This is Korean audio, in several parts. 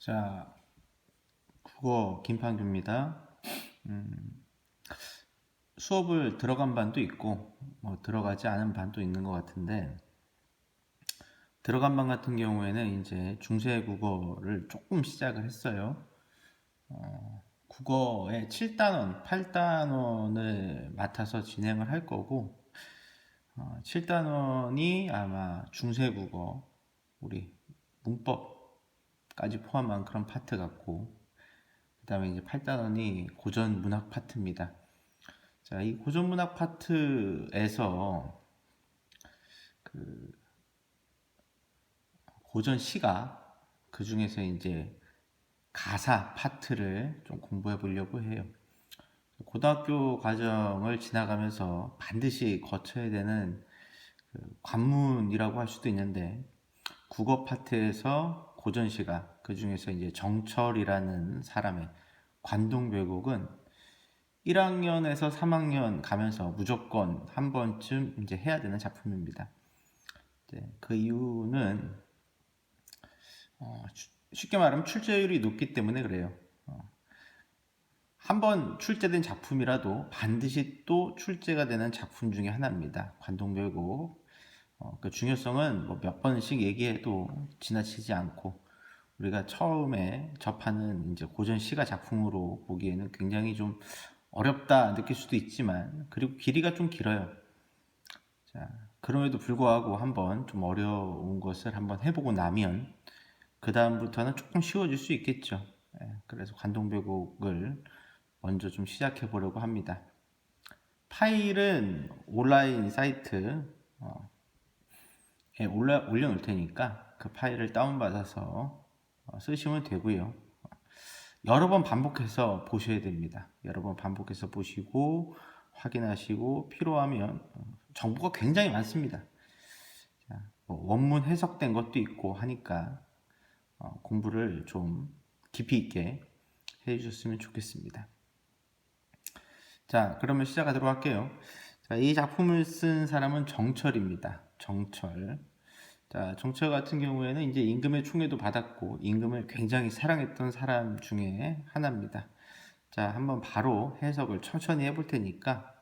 자, 국어 김판규입니다. 음, 수업을 들어간 반도 있고, 뭐 들어가지 않은 반도 있는 것 같은데, 들어간 반 같은 경우에는 이제 중세 국어를 조금 시작을 했어요. 어, 국어의 7단원, 8단원을 맡아서 진행을 할 거고, 어, 7단원이 아마 중세 국어, 우리 문법 까지 포함한 그런 파트 같고, 그 다음에 이제 8단원이 고전 문학 파트입니다. 자, 이 고전 문학 파트에서 그 고전 시가 그 중에서 이제 가사 파트를 좀 공부해 보려고 해요. 고등학교 과정을 지나가면서 반드시 거쳐야 되는 그 관문이라고 할 수도 있는데 국어 파트에서 고전 시가 그 중에서 이제 정철이라는 사람의 관동별곡은 1학년에서 3학년 가면서 무조건 한 번쯤 이제 해야 되는 작품입니다. 그 이유는 어, 추- 쉽게 말하면 출제율이 높기 때문에 그래요. 한번 출제된 작품이라도 반드시 또 출제가 되는 작품 중에 하나입니다. 관동별곡. 어, 그 중요성은 뭐 몇 번씩 얘기해도 지나치지 않고 우리가 처음에 접하는 이제 고전 시가 작품으로 보기에는 굉장히 좀 어렵다 느낄 수도 있지만 그리고 길이가 좀 길어요. 자, 그럼에도 불구하고 한번 좀 어려운 것을 한번 해보고 나면 그 다음부터는 조금 쉬워질 수 있겠죠. 예, 그래서 관동별곡을 먼저 좀 시작해 보려고 합니다. 파일은 온라인 사이트 어, 에 올려, 올려놓을 테니까 그 파일을 다운받아서 어, 쓰시면 되고요. 여러 번 반복해서 보셔야 됩니다. 여러 번 반복해서 보시고 확인하시고 필요하면 어, 정보가 굉장히 많습니다. 자, 뭐 원문 해석된 것도 있고 하니까 어, 공부를 좀 깊이 있게 해주셨으면 좋겠습니다. 자, 그러면 시작하도록 할게요. 자, 이 작품을 쓴 사람은 정철입니다. 정철. 자, 정철 같은 경우에는 이제 임금의 총애도 받았고 임금을 굉장히 사랑했던 사람 중에 하나입니다. 자, 한번 바로 해석을 천천히 해볼 테니까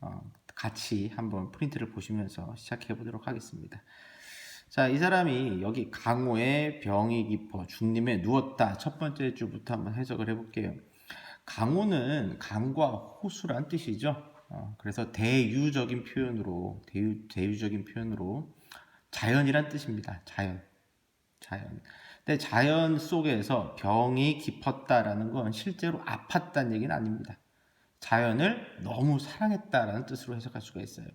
어, 같이 한번 프린트를 보시면서 시작해 보도록 하겠습니다. 자, 이 사람이 여기 강호의 병이 깊어 중림에 누웠다. 첫 번째 줄부터 한번 해석을 해볼게요. 강호는 강과 호수란 뜻이죠. 어, 그래서 대유적인 표현으로 대유, 대유적인 표현으로 자연이란 뜻입니다. 자연, 자연. 근데 자연 속에서 병이 깊었다라는 건 실제로 아팠다는 얘기는 아닙니다. 자연을 너무 사랑했다라는 뜻으로 해석할 수가 있어요.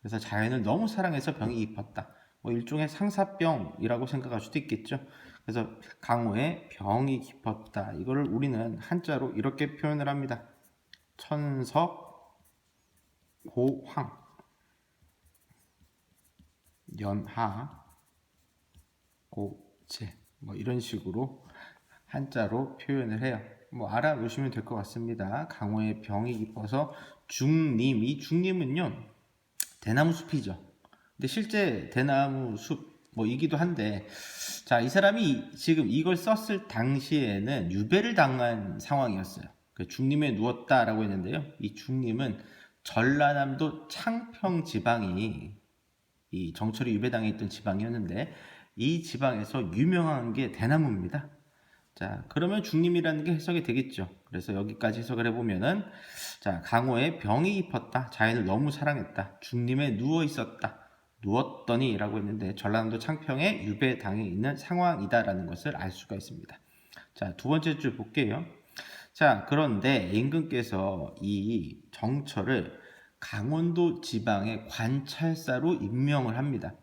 그래서 자연을 너무 사랑해서 병이 깊었다. 뭐 일종의 상사병이라고 생각할 수도 있겠죠. 그래서 강호의 병이 깊었다. 이거를 우리는 한자로 이렇게 표현을 합니다. 천석 고황 연하 고제 뭐 이런 식으로 한자로 표현을 해요. 뭐 알아놓으시면 될 것 같습니다. 강호의 병이 깊어서 중림 이 중림은요 대나무 숲이죠. 근데 실제 대나무 숲 뭐이기도 한데 자 이 사람이 지금 이걸 썼을 당시에는 유배를 당한 상황이었어요. 그 중림에 누웠다라고 했는데요. 이 중림은 전라남도 창평 지방이 이 정철이 유배당해 있던 지방이었는데 이 지방에서 유명한 게 대나무입니다. 자, 그러면 중림이라는 게 해석이 되겠죠. 그래서 여기까지 해석을 해보면은, 자, 강호의 병이 깊었다. 자연을 너무 사랑했다. 중림에 누워 있었다. 누웠더니 라고 했는데, 전라남도 창평에 유배당해 있는 상황이다라는 것을 알 수가 있습니다. 자, 두 번째 줄 볼게요. 자, 그런데 임금께서 이 정철을 강원도 지방의 관찰사로 임명을 합니다.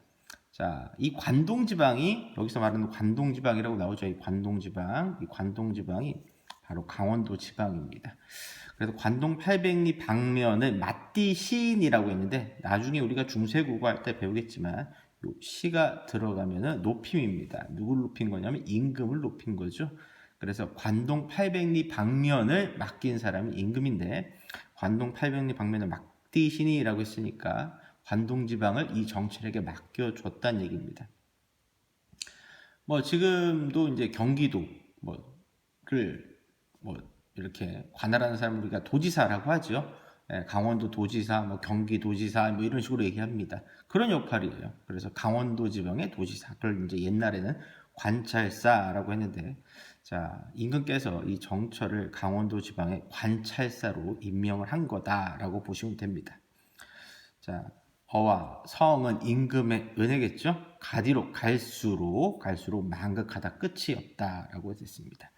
자, 이 관동 지방이 여기서 말하는 관동 지방이라고 나오죠. 이 관동 지방, 이 관동 지방이 바로 강원도 지방입니다. 그래서 관동 800리 방면을 맞디 시인이라고 했는데 나중에 우리가 중세국어 할 때 배우겠지만 요 시가 들어가면은 높임입니다. 누굴 높인 거냐면 임금을 높인 거죠. 그래서 관동 800리 방면을 맡긴 사람이 임금인데 관동 800리 방면을 막 디 신이라고 했으니까 관동 지방을 이 정철에게 맡겨줬다는 얘기입니다. 뭐 지금도 이제 경기도 뭐를 뭐 이렇게 관할하는 사람을 우리가 도지사라고 하죠. 예, 강원도 도지사, 뭐 경기 도지사 뭐 이런 식으로 얘기합니다. 그런 역할이에요. 그래서 강원도 지방의 도지사. 그걸 이제 옛날에는 관찰사라고 했는데 자, 임금께서 이 정철을 강원도 지방의 관찰사로 임명을 한 거다라고 보시면 됩니다. 자, 어와 성은 임금의 은혜겠죠? 가디로 갈수록 갈수록 만극하다 끝이 없다라고 됐습니다.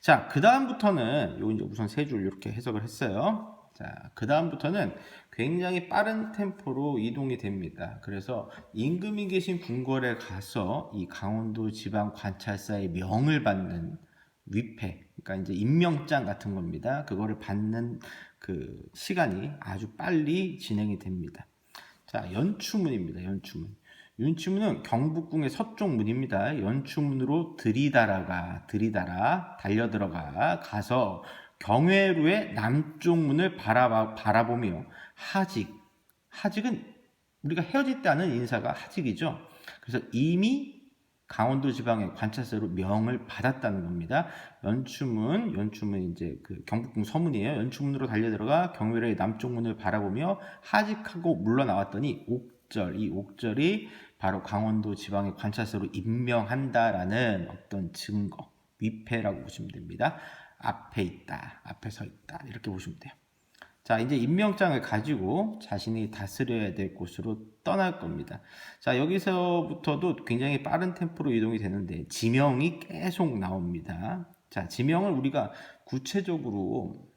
자, 그 다음부터는 요 이제 우선 세 줄 이렇게 해석을 했어요. 자, 그 다음부터는 굉장히 빠른 템포로 이동이 됩니다. 그래서 임금이 계신 궁궐에 가서 이 강원도 지방 관찰사의 명을 받는 위패, 그러니까 이제 임명장 같은 겁니다. 그거를 받는 그 시간이 아주 빨리 진행이 됩니다. 자, 연추문입니다. 연추문. 연추문은 경북궁의 서쪽 문입니다. 연추문으로 들이달아가 들이달아 달려 들어가 가서 경회루의 남쪽 문을 바라봐, 바라보며 하직 하직은 우리가 헤어질 때 하는 인사가 하직이죠. 그래서 이미 강원도 지방의 관찰사로 명을 받았다는 겁니다. 연추문, 연추문 이제 그 경북궁 서문이에요. 연추문으로 달려 들어가 경회루의 남쪽 문을 바라보며 하직하고 물러나왔더니 옥절, 이 옥절이 바로 강원도 지방의 관찰사로 임명한다라는 어떤 증거, 위패라고 보시면 됩니다. 앞에 있다, 앞에 서 있다 이렇게 보시면 돼요. 자, 이제 임명장을 가지고 자신이 다스려야 될 곳으로 떠날 겁니다. 자, 여기서부터도 굉장히 빠른 템포로 이동이 되는데 지명이 계속 나옵니다. 자, 지명을 우리가 구체적으로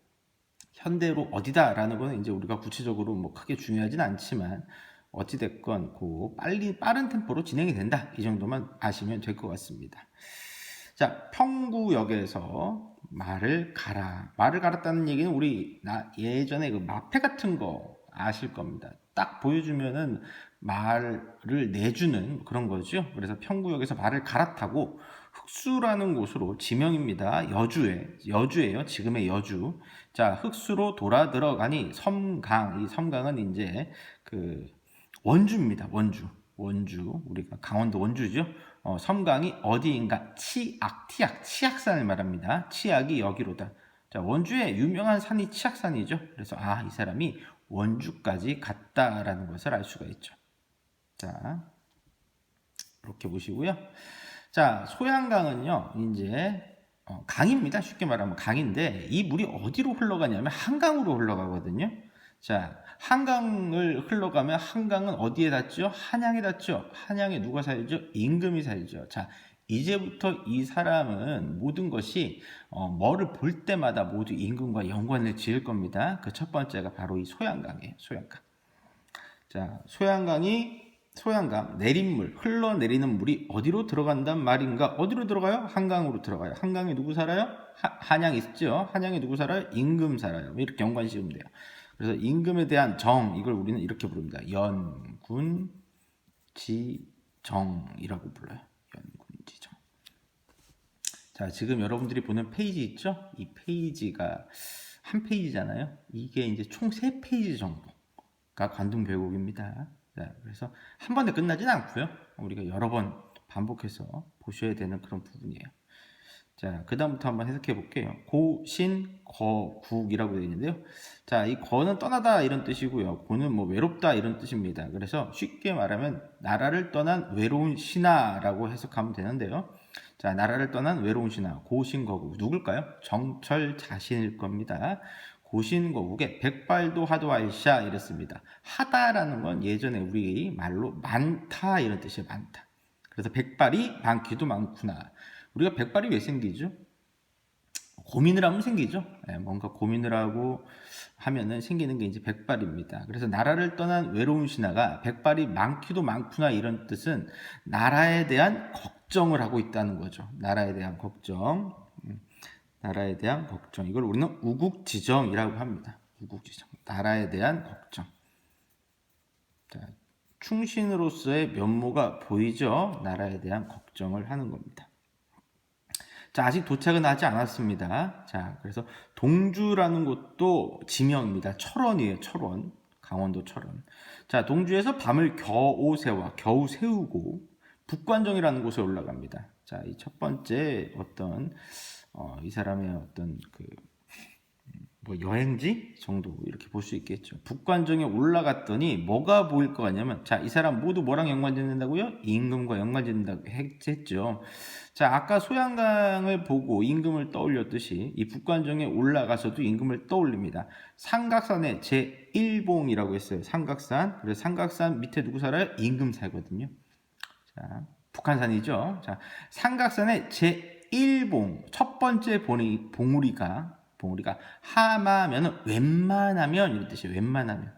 현대로 어디다라는 거는 이제 우리가 구체적으로 뭐 크게 중요하진 않지만 어찌 됐건 그 빨리 빠른 템포로 진행이 된다 이 정도만 아시면 될 것 같습니다. 자 평구역에서 말을 갈아 말을 갈았다는 얘기는 우리 나 예전에 그 마패 같은 거 아실 겁니다. 딱 보여주면은 말을 내주는 그런 거죠. 그래서 평구역에서 말을 갈아타고 흑수라는 곳으로 지명입니다. 여주에 여주예요. 지금의 여주. 자 흑수로 돌아 들어가니 섬강 이 섬강은 이제 그 원주입니다. 원주. 원주. 우리가 강원도 원주죠. 어, 섬강이 어디인가? 치악, 티악, 치악산을 말합니다. 치악이 여기로다. 자, 원주의 유명한 산이 치악산이죠. 그래서 아, 이 사람이 원주까지 갔다라는 것을 알 수가 있죠. 자, 이렇게 보시고요. 자, 소양강은요, 이제 어, 강입니다. 쉽게 말하면 강인데 이 물이 어디로 흘러가냐면 한강으로 흘러가거든요. 자, 한강을 흘러가면 한강은 어디에 닿죠? 한양에 닿죠. 한양에 누가 살죠? 임금이 살죠. 자, 이제부터 이 사람은 모든 것이 어, 뭐를 볼 때마다 모두 임금과 연관을 지을 겁니다. 그 첫 번째가 바로 이 소양강이에요. 소양강. 자, 소양강이 소양강 내린물 흘러내리는 물이 어디로 들어간단 말인가? 어디로 들어가요? 한강으로 들어가요. 한강에 누구 살아요? 하, 한양 있죠. 한양에 누구 살아요? 임금 살아요. 이렇게 연관 지으면 돼요. 그래서 임금에 대한 정 이걸 우리는 이렇게 부릅니다. 연군 지정이라고 불러요. 연군 지정. 자, 지금 여러분들이 보는 페이지 있죠? 이 페이지가 한 페이지잖아요. 이게 이제 총 세 페이지 정도가 관동 별곡입니다. 자, 그래서 한 번에 끝나진 않고요. 우리가 여러 번 반복해서 보셔야 되는 그런 부분이에요. 자, 그 다음부터 한번 해석해 볼게요. 고, 신, 거, 국이라고 되어 있는데요. 자, 이 거는 떠나다 이런 뜻이고요. 고는 뭐 외롭다 이런 뜻입니다. 그래서 쉽게 말하면 나라를 떠난 외로운 신하라고 해석하면 되는데요. 자, 나라를 떠난 외로운 신하, 고신 거국. 누굴까요? 정철 자신일 겁니다. 고신거국에 백발도 하도하이샤 이랬습니다. 하다라는 건 예전에 우리 말로 많다 이런 뜻이에요. 많다. 그래서 백발이 많기도 많구나. 우리가 백발이 왜 생기죠? 고민을 하면 생기죠. 네, 뭔가 고민을 하고 하면은 생기는 게 이제 백발입니다. 그래서 나라를 떠난 외로운 신하가 백발이 많기도 많구나 이런 뜻은 나라에 대한 걱정을 하고 있다는 거죠. 나라에 대한 걱정. 음, 나라에 대한 걱정. 이걸 우리는 우국지정이라고 합니다. 우국지정. 나라에 대한 걱정. 자, 충신으로서의 면모가 보이죠. 나라에 대한 걱정을 하는 겁니다. 자, 아직 도착은 하지 않았습니다. 자, 그래서 동주라는 곳도 지명입니다. 철원이에요, 철원. 강원도 철원. 자, 동주에서 밤을 겨우 세워, 겨우 세우고 북관정이라는 곳에 올라갑니다. 자, 이 첫 번째 어떤 어, 이 사람의 어떤 그 뭐 여행지 정도 이렇게 볼 수 있겠죠. 북관정에 올라갔더니 뭐가 보일 것 같냐면 자, 이 사람 모두 뭐랑 연관짓는다고요? 임금과 연관짓는다고 했죠. 자, 아까 소양강을 보고 임금을 떠올렸듯이 이 북관정에 올라가서도 임금을 떠올립니다. 삼각산의 제1봉이라고 했어요. 삼각산. 그래서 삼각산 밑에 누구 살아요? 임금 살거든요. 자, 북한산이죠. 자, 삼각산의 제1봉 첫 번째 봉우리가 봉우리가 하마면은 웬만하면 이런 뜻이에요. 웬만하면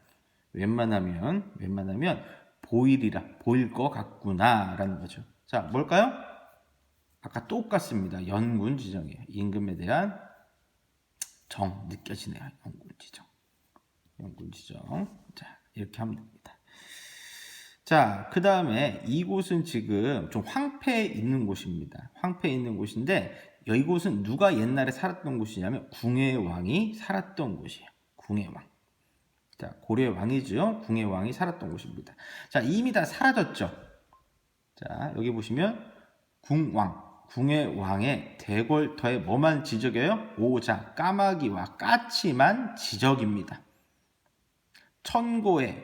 웬만하면 웬만하면 보일이라 보일 것 같구나라는 거죠. 자, 뭘까요? 아까 똑같습니다. 연군 지정이에요. 임금에 대한 정 느껴지네요. 연군 지정. 연군 지정. 자, 이렇게 하면 됩니다. 자, 그 다음에 이곳은 지금 좀 황폐해 있는 곳입니다. 황폐해 있는 곳인데 이곳은 누가 옛날에 살았던 곳이냐면 궁의 왕이 살았던 곳이에요. 궁의 왕. 자, 고려의 왕이죠. 궁의 왕이 살았던 곳입니다. 자, 이미 다 사라졌죠. 자, 여기 보시면 궁왕. 궁의 왕의 대궐터에 뭐만 지적해요? 오자, 까마귀와 까치만 지적입니다. 천고의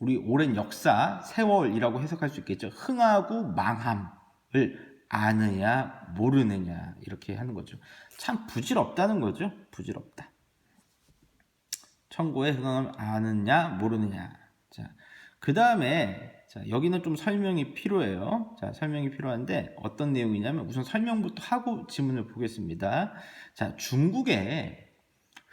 우리 오랜 역사, 세월이라고 해석할 수 있겠죠. 흥하고 망함을 아느냐, 모르느냐, 이렇게 하는 거죠. 참 부질없다는 거죠. 부질없다. 천고의 흥함을 아느냐, 모르느냐. 자, 그 다음에, 자, 여기는 좀 설명이 필요해요. 자, 설명이 필요한데, 어떤 내용이냐면, 우선 설명부터 하고 지문을 보겠습니다. 자, 중국에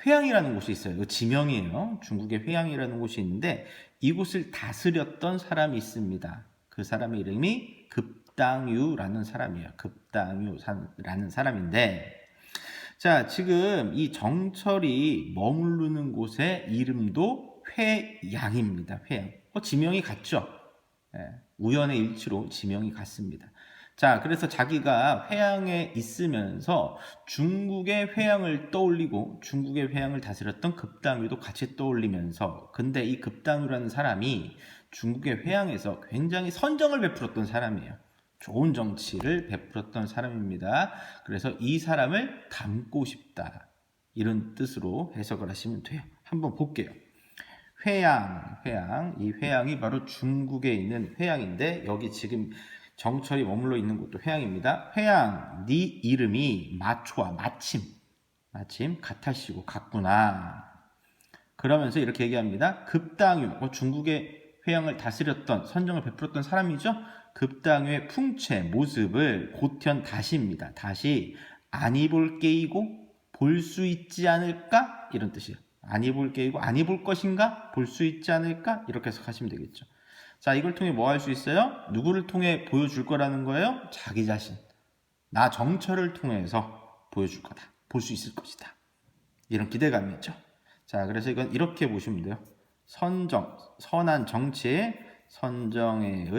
회양이라는 곳이 있어요. 이거 지명이에요. 중국에 회양이라는 곳이 있는데, 이곳을 다스렸던 사람이 있습니다. 그 사람의 이름이 급 당유라는 사람이에요. 급당유라는 사람인데, 자, 지금 이 정철이 머무르는 곳의 이름도 회양입니다. 회양. 어, 지명이 같죠? 예, 우연의 일치로 지명이 같습니다. 자, 그래서 자기가 회양에 있으면서 중국의 회양을 떠올리고 중국의 회양을 다스렸던 급당유도 같이 떠올리면서 근데 이 급당유라는 사람이 중국의 회양에서 굉장히 선정을 베풀었던 사람이에요. 좋은 정치를 베풀었던 사람입니다. 그래서 이 사람을 닮고 싶다. 이런 뜻으로 해석을 하시면 돼요. 한번 볼게요. 회양, 회양. 이 회양이 바로 중국에 있는 회양인데 여기 지금 정철이 머물러 있는 곳도 회양입니다. 회양, 네 이름이 마초와 마침, 마침 같아시고 같구나. 그러면서 이렇게 얘기합니다. 급당유, 어, 중국의 회양을 다스렸던 선정을 베풀었던 사람이죠. 급당유의 풍채 모습을 고현 다시입니다. 다시 안 입을 게이고 볼 수 있지 않을까 이런 뜻이에요. 안 입을 게이고 안 입을 것인가 볼 수 있지 않을까 이렇게 해석하시면 되겠죠. 자, 이걸 통해 뭐 할 수 있어요? 누구를 통해 보여줄 거라는 거예요? 자기 자신. 나 정철을 통해서 보여줄 거다. 볼 수 있을 것이다. 이런 기대감이 있죠. 자, 그래서 이건 이렇게 보시면 돼요. 선정, 선한 정치의 선정의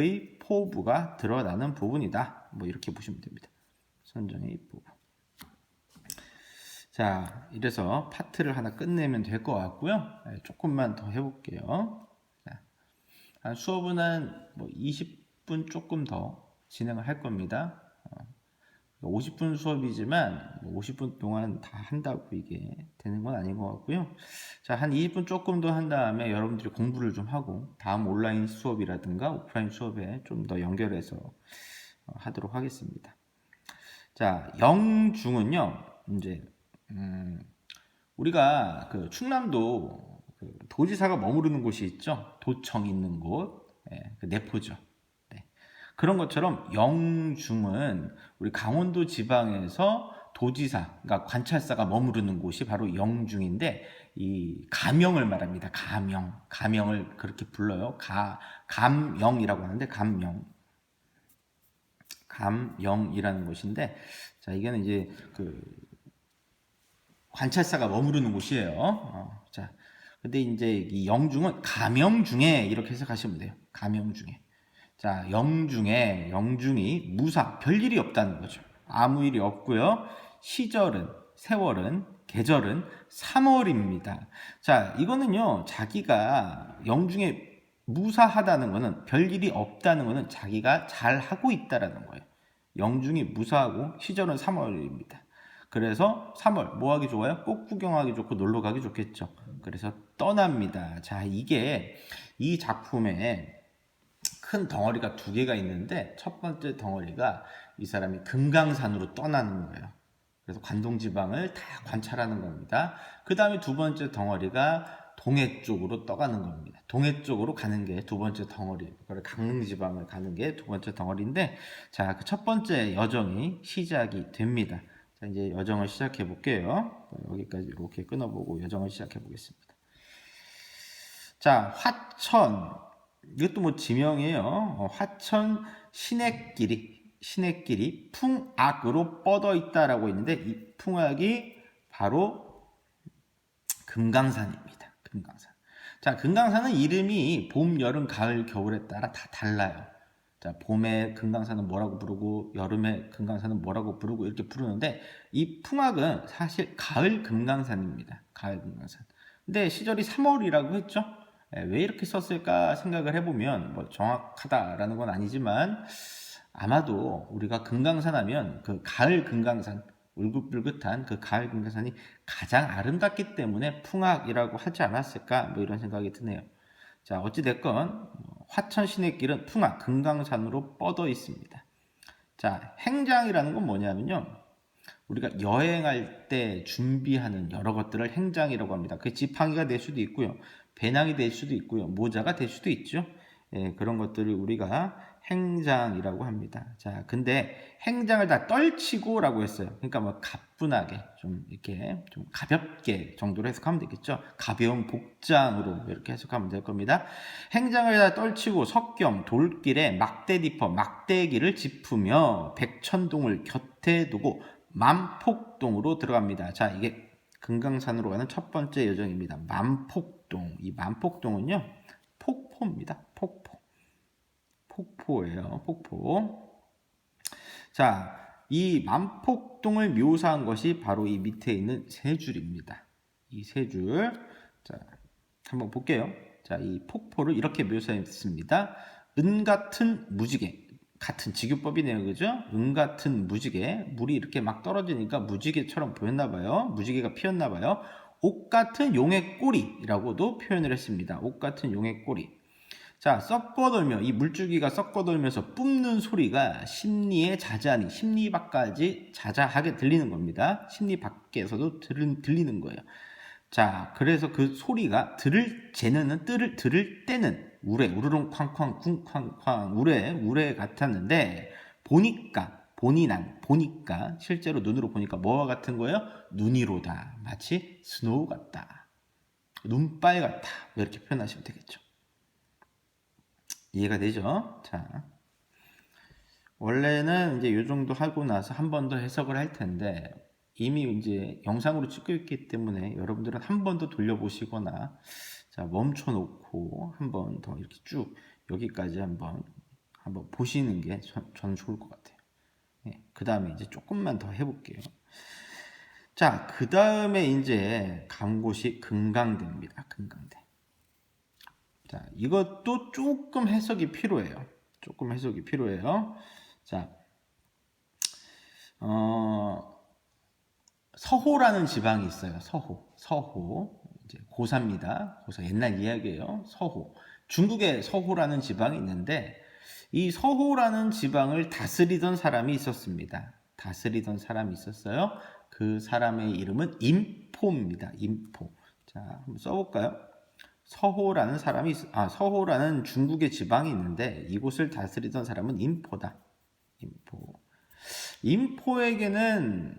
포부가 드러나는 부분이다. 뭐 이렇게 보시면 됩니다. 선정의 포부. 자, 이래서 파트를 하나 끝내면 될 것 같고요. 네, 조금만 더 해볼게요. 한 수업은 한 뭐 20분 조금 더 진행을 할 겁니다. 50분 수업이지만 50분 동안 다 한다고 이게 되는 건 아닌 것 같고요. 자, 한 20분 조금 더 한 다음에 여러분들이 공부를 좀 하고 다음 온라인 수업이라든가 오프라인 수업에 좀 더 연결해서 어, 하도록 하겠습니다. 자, 영중은요, 이제, 음, 우리가 그 충남도 그 도지사가 머무르는 곳이 있죠. 도청 있는 곳, 예, 그 내포죠. 네. 그런 것처럼 영중은 우리 강원도 지방에서 도지사, 그러니까 관찰사가 머무르는 곳이 바로 영중인데 이 가명을 말합니다. 가명, 가명을 그렇게 불러요. 가 감영이라고 하는데 감영, 감영이라는 곳인데 자 이게는 이제 그 관찰사가 머무르는 곳이에요. 어, 자 근데 이제 이 영중은 가명 중에 이렇게 해석하시면 돼요. 가명 중에. 자, 영중에 영중이 무사 별일이 없다는 거죠. 아무 일이 없고요. 시절은 세월은 계절은 3월입니다. 자, 이거는요. 자기가 영중에 무사하다는 거는 별일이 없다는 거는 자기가 잘 하고 있다라는 거예요. 영중이 무사하고 시절은 3월입니다. 그래서 3월 뭐 하기 좋아요? 꽃 구경하기 좋고 놀러 가기 좋겠죠. 그래서 떠납니다. 자, 이게 이 작품에 큰 덩어리가 두 개가 있는데 첫 번째 덩어리가 이 사람이 금강산으로 떠나는 거예요. 그래서 관동지방을 다 관찰하는 겁니다. 그 다음에 두 번째 덩어리가 동해 쪽으로 떠가는 겁니다. 동해 쪽으로 가는 게 두 번째 덩어리, 그걸 강릉지방을 가는 게 두 번째 덩어리인데, 자, 그 첫 번째 여정이 시작이 됩니다. 자, 이제 여정을 시작해 볼게요. 여기까지 이렇게 끊어보고 여정을 시작해 보겠습니다. 자, 화천. 이것도 뭐 지명이에요. 어, 화천 신액길이, 신액길이 풍악으로 뻗어 있다라고 있는데, 이 풍악이 바로 금강산입니다. 금강산. 자, 금강산은 이름이 봄, 여름, 가을, 겨울에 따라 다 달라요. 자, 봄에 금강산은 뭐라고 부르고 여름에 금강산은 뭐라고 부르고 이렇게 부르는데 이 풍악은 사실 가을 금강산입니다. 가을 금강산. 근데 시절이 3월이라고 했죠. 예, 왜 이렇게 썼을까 생각을 해보면 뭐 정확하다라는 건 아니지만 아마도 우리가 금강산 하면 그 가을 금강산 울긋불긋한 그 가을 금강산이 가장 아름답기 때문에 풍악이라고 하지 않았을까 뭐 이런 생각이 드네요. 자 어찌됐건 화천 시내길은 풍악 금강산으로 뻗어 있습니다. 자 행장이라는 건 뭐냐면요. 우리가 여행할 때 준비하는 여러 것들을 행장이라고 합니다. 그 지팡이가 될 수도 있고요. 배낭이 될 수도 있고요. 모자가 될 수도 있죠. 예, 그런 것들을 우리가 행장이라고 합니다. 자, 근데 행장을 다 떨치고라고 했어요. 그러니까 뭐 가뿐하게 좀 이렇게 좀 가볍게 정도로 해석하면 되겠죠. 가벼운 복장으로 이렇게 해석하면 될 겁니다. 행장을 다 떨치고 석겸 돌길에 막대디퍼 막대기를 짚으며 백천동을 곁에 두고 만폭동으로 들어갑니다. 자, 이게 금강산으로 가는 첫 번째 여정입니다. 만폭 동. 이 만폭동은요, 폭포입니다. 폭포. 폭포예요. 폭포. 자, 이 만폭동을 묘사한 것이 바로 이 밑에 있는 세 줄입니다. 이 세 줄. 자, 한번 볼게요. 자, 이 폭포를 이렇게 묘사했습니다. 은 같은 무지개. 같은 직유법이네요. 그죠? 은 같은 무지개. 물이 이렇게 막 떨어지니까 무지개처럼 보였나 봐요. 무지개가 피었나 봐요. 옷 같은 용의 꼬리라고도 표현을 했습니다. 옷 같은 용의 꼬리. 자, 썩거돌며 이 물줄기가 썩거돌면서 뿜는 소리가 심리에 자자하니 심리 밖까지 자자하게 들리는 겁니다. 심리 밖에서도 들, 들리는 거예요. 자, 그래서 그 소리가 들을 재는 뜰을 들을 때는 우레 우르릉 쾅쾅 쿵쾅쾅 우레 우레 같았는데 보니까 본이 난 보니까 실제로 눈으로 보니까 뭐와 같은 거예요? 눈이로다. 마치 스노우 같다. 눈빨 같다. 뭐 이렇게 표현하시면 되겠죠. 이해가 되죠? 자. 원래는 이제 요 정도 하고 나서 한 번 더 해석을 할 텐데 이미 이제 영상으로 찍고 있기 때문에 여러분들은 한 번 더 돌려보시거나 자 멈춰 놓고 한 번 더 이렇게 쭉 여기까지 한번 한번 보시는 게 저는 좋을 것 같아요. 네, 그 다음에 이제 조금만 더 해볼게요. 자, 그 다음에 이제 간 곳이 금강대입니다. 금강대. 자, 이것도 조금 해석이 필요해요. 조금 해석이 필요해요. 자, 어, 서호라는 지방이 있어요. 서호. 서호. 이제 고사입니다. 고사 옛날 이야기예요. 서호. 중국에 서호라는 지방이 있는데 이 서호라는 지방을 다스리던 사람이 있었습니다. 다스리던 사람이 있었어요. 그 사람의 이름은 임포입니다. 임포. 자, 한번 써볼까요? 서호라는 사람이 있, 아 서호라는 중국의 지방이 있는데 이곳을 다스리던 사람은 임포다. 임포. 임포에게는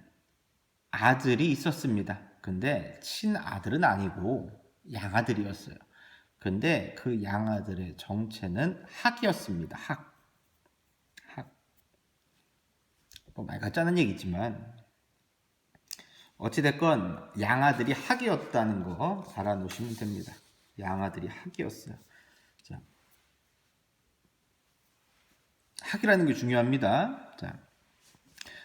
아들이 있었습니다. 근데 친아들은 아니고 양아들이었어요. 근데 그 양아들의 정체는 학이었습니다. 학. 학. 뭐말 않은 얘기지만 어찌됐건 양아들이 학이었다는 거 알아놓으시면 됩니다. 양아들이 학이었어요. 자, 학이라는 게 중요합니다. 자,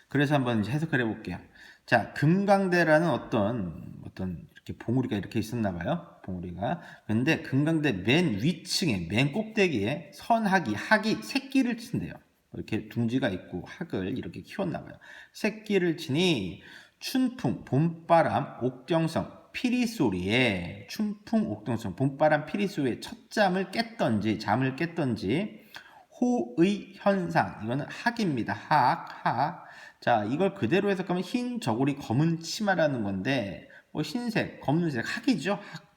그래서 한번 해석을 해볼게요. 자, 금강대라는 어떤 어떤 이렇게 봉우리가 이렇게 있었나 봐요. 봉우리가. 근데 금강대 맨 위층에 맨 꼭대기에 선학이 학이 새끼를 친대요. 이렇게 둥지가 있고 학을 이렇게 키웠나 봐요. 새끼를 치니 춘풍, 봄바람, 옥정성, 피리 소리에 춘풍, 옥정성, 봄바람, 피리 소리에 첫 잠을 깼던지 잠을 깼던지 호의 현상 이거는 학입니다. 학, 학. 자 이걸 그대로 해석하면 흰 저고리 검은 치마라는 건데 뭐 흰색, 검은색 학이죠. 학.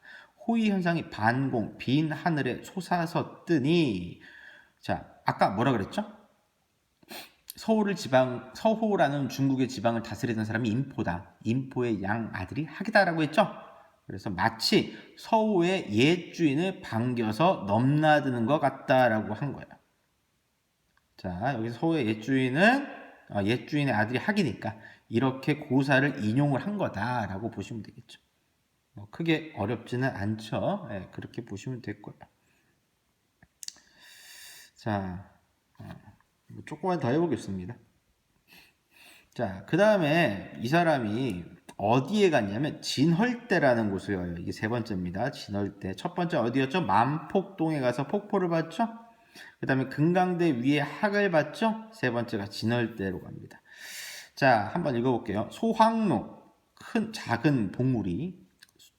호의 현상이 반공, 빈 하늘에 솟아섰더니 자 아까 뭐라 그랬죠? 서울을 지방 서호라는 중국의 지방을 다스리던 사람이 인포다. 인포의 양 아들이 학이다라고 했죠. 그래서 마치 서호의 옛 주인을 반겨서 넘나드는 것 같다라고 한 거예요. 자 여기서 서호의 옛 주인은 어, 옛 주인의 아들이 학이니까 이렇게 고사를 인용을 한 거다라고 보시면 되겠죠. 뭐 크게 어렵지는 않죠. 예, 그렇게 보시면 될 거예요. 자, 어, 뭐 조금만 더 해보겠습니다. 자, 그 다음에 이 사람이 어디에 갔냐면 진헐대라는 곳을 가요. 이게 세 번째입니다. 진헐대. 첫 번째 어디였죠? 만폭동에 가서 폭포를 봤죠? 그 다음에 금강대 위에 학을 봤죠? 세 번째가 진헐대로 갑니다. 자, 한번 읽어볼게요. 소황로, 큰, 작은 봉우리,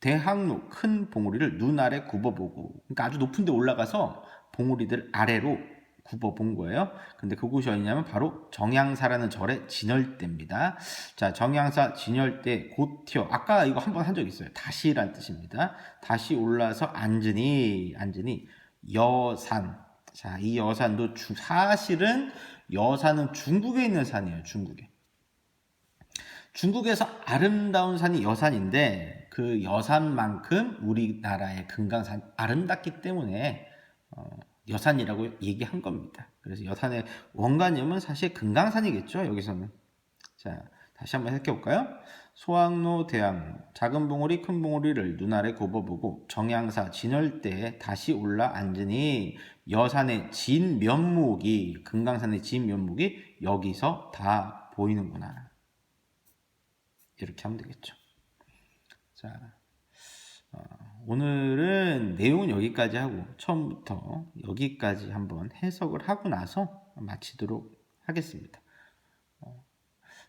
대학로, 큰 봉우리를 눈 아래 굽어보고, 그러니까 아주 높은 데 올라가서 봉우리들 아래로 굽어본 거예요. 근데 그곳이 어디냐면 바로 정양사라는 절의 진열대입니다. 자, 정양사 진열대 곧튀어 아까 이거 한 번 한 적 있어요. 다시란 뜻입니다. 다시 올라서 앉으니 앉으니 여산. 자, 이 여산도 주, 사실은 여산은 중국에 있는 산이에요. 중국에. 중국에서 아름다운 산이 여산인데 그 여산만큼 우리나라의 금강산 아름답기 때문에 어, 여산이라고 얘기한 겁니다. 그래서 여산의 원관념은 사실 금강산이겠죠. 여기서는 자 다시 한번 살펴볼까요? 소학로 대학로 작은 봉우리 큰 봉우리를 눈 아래 굽어보고 정양사 진월대에 다시 올라 앉으니 여산의 진 면목이 금강산의 진 면목이 여기서 다 보이는구나. 이렇게 하면 되겠죠. 자, 어, 오늘은 내용은 여기까지 하고 처음부터 여기까지 한번 해석을 하고 나서 마치도록 하겠습니다. 어,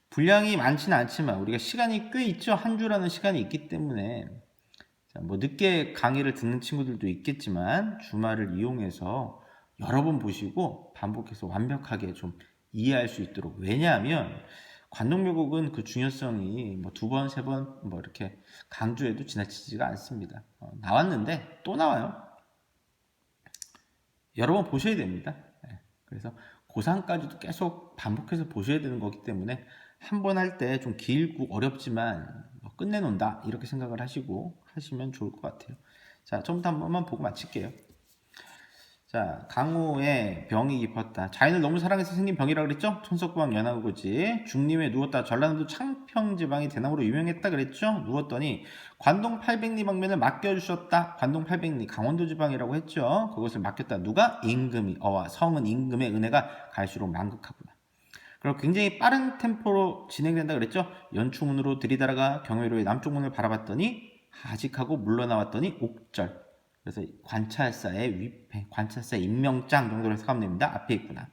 분량이 많지는 않지만 우리가 시간이 꽤 있죠. 한 주라는 시간이 있기 때문에 자, 뭐 늦게 강의를 듣는 친구들도 있겠지만 주말을 이용해서 여러 번 보시고 반복해서 완벽하게 좀 이해할 수 있도록 왜냐하면 관동묘곡은 그 중요성이 뭐 두 번, 세 번 뭐 이렇게 강조해도 지나치지가 않습니다. 어, 나왔는데 또 나와요. 여러 번 보셔야 됩니다. 네, 그래서 고3까지도 계속 반복해서 보셔야 되는 거기 때문에 한 번 할 때 좀 길고 어렵지만 뭐 끝내놓는다 이렇게 생각을 하시고 하시면 좋을 것 같아요. 자, 처음부터 한 번만 보고 마칠게요. 자, 강호의 병이 깊었다. 자연을 너무 사랑해서 생긴 병이라 그랬죠? 천석구왕 연화구지. 중림에 누웠다. 전라남도 창평지방이 대나무로 유명했다 그랬죠? 누웠더니 관동 800리 방면을 맡겨주셨다. 관동 800리 강원도 지방이라고 했죠? 그것을 맡겼다. 누가? 임금이. 어와 성은 임금의 은혜가 갈수록 만극하구나. 그리고 굉장히 빠른 템포로 진행된다 그랬죠? 연충문으로 들이다라가 경회로의 남쪽 문을 바라봤더니 하직하고 물러나왔더니 옥절. 그래서 관찰사의 위패, 관찰사의 임명장 정도로 해석하면 됩니다. 앞에 있구나.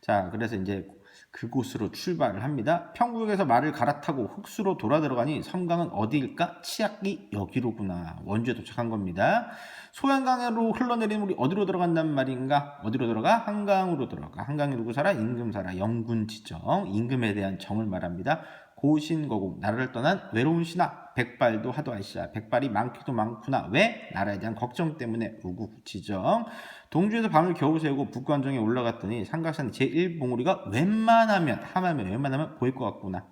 자, 그래서 이제 그곳으로 출발을 합니다. 평구역에서 말을 갈아타고 흑수로 돌아 들어가니 섬강은 어디일까? 치악이 여기로구나. 원주에 도착한 겁니다. 소양강으로 흘러내리는 물이 어디로 들어간단 말인가? 어디로 들어가? 한강으로 들어가. 한강이 누구 살아? 임금 살아. 영군 지정. 임금에 대한 정을 말합니다. 고신거국 나라를 떠난 외로운 신하 백발도 하도하시자 백발이 많기도 많구나. 왜? 나라에 대한 걱정 때문에. 우구지정. 동주에서 밤을 겨우 새우고 북관정에 올라갔더니 삼각산 제1봉우리가 웬만하면 하마면 웬만하면 보일 것 같구나.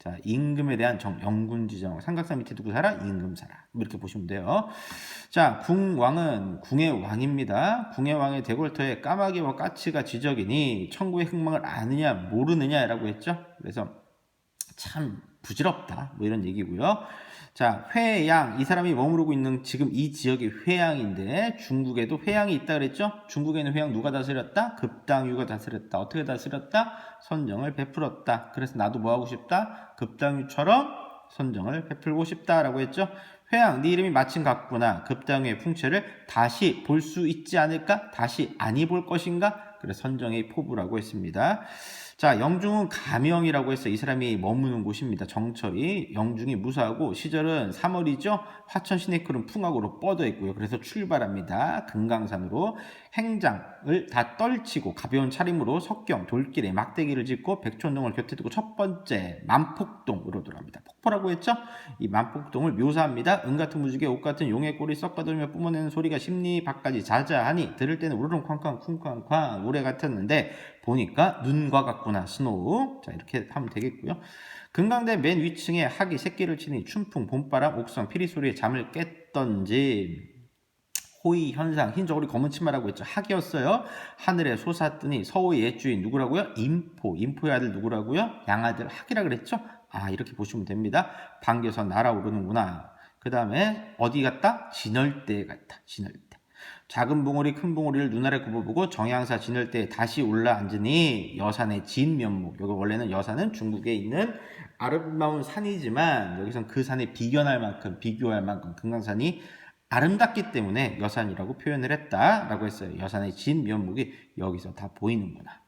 자 임금에 대한 정 영군지정 삼각산 밑에 누구 살아? 임금 살아. 뭐 이렇게 보시면 돼요. 자 궁왕은 궁의 왕입니다. 궁의 왕의 대골터에 까마귀와 까치가 지적이니 천구의 흥망을 아느냐 모르느냐라고 했죠? 그래서 참 부질없다. 뭐 이런 얘기고요. 자, 회양. 이 사람이 머무르고 있는 지금 이 지역이 회양인데 중국에도 회양이 있다 그랬죠? 중국에는 회양 누가 다스렸다? 급당유가 다스렸다. 어떻게 다스렸다? 선정을 베풀었다. 그래서 나도 뭐 하고 싶다? 급당유처럼 선정을 베풀고 싶다라고 했죠? 회양, 네 이름이 마침 같구나. 급당유의 풍채를 다시 볼 수 있지 않을까? 다시 아니 볼 것인가? 그래서 선정의 포부라고 했습니다. 자, 영중은 가명이라고 해서 이 사람이 머무는 곳입니다. 정철이 영중이 무사하고 시절은 3월이죠. 화천 시내클은 풍악으로 뻗어 있고요. 그래서 출발합니다. 금강산으로 행장을 다 떨치고 가벼운 차림으로 석경 돌길에 막대기를 짓고 백촌동을 곁에 두고 첫 번째 만폭동으로 돌아갑니다. 폭포라고 했죠? 이 만폭동을 묘사합니다. 은 같은 무지개 옷 같은 용의 꼬리 썩거들며 뿜어내는 소리가 심리 밖까지 자자하니 들을 때는 우르릉 쾅쾅 쿵쾅쾅 우레 같았는데 보니까 눈과 같구나 스노우. 자 이렇게 하면 되겠고요. 금강대 맨 위층에 학이 새끼를 치니 춘풍 봄바람 옥성 피리 소리에 잠을 깼던지. 호의 현상 흰 저고리 검은 치마라고 했죠. 학이었어요. 하늘에 솟았더니 서호의 옛주인 누구라고요? 인포. 인포의 아들 누구라고요? 양아들 학이라 그랬죠? 아 이렇게 보시면 됩니다. 반겨서 날아오르는구나. 그 다음에 어디 갔다? 진열대에 갔다. 진열대 작은 봉우리 큰 봉우리를 눈 아래 굽어보고 정양사 진을 때 다시 올라앉으니 여산의 진 면목. 여기 원래는 여산은 중국에 있는 아름다운 산이지만 여기선 그 산에 비견할 만큼 비교할 만큼 금강산이 아름답기 때문에 여산이라고 표현을 했다라고 했어요. 여산의 진 면목이 여기서 다 보이는구나.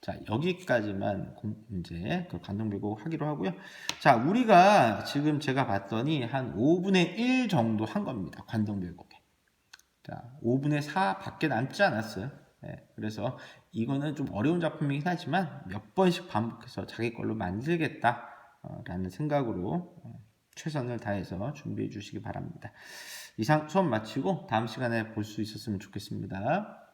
자 여기까지만 공- 이제 그 관동배곡 하기로 하고요. 자 우리가 지금 제가 봤더니 한 5분의 1 정도 한 겁니다. 관동배곡에 자, 5분의 4 밖에 남지 않았어요. 예, 그래서 이거는 좀 어려운 작품이긴 하지만 몇 번씩 반복해서 자기 걸로 만들겠다라는 생각으로 어, 최선을 다해서 준비해 주시기 바랍니다. 이상 수업 마치고 다음 시간에 볼 수 있었으면 좋겠습니다.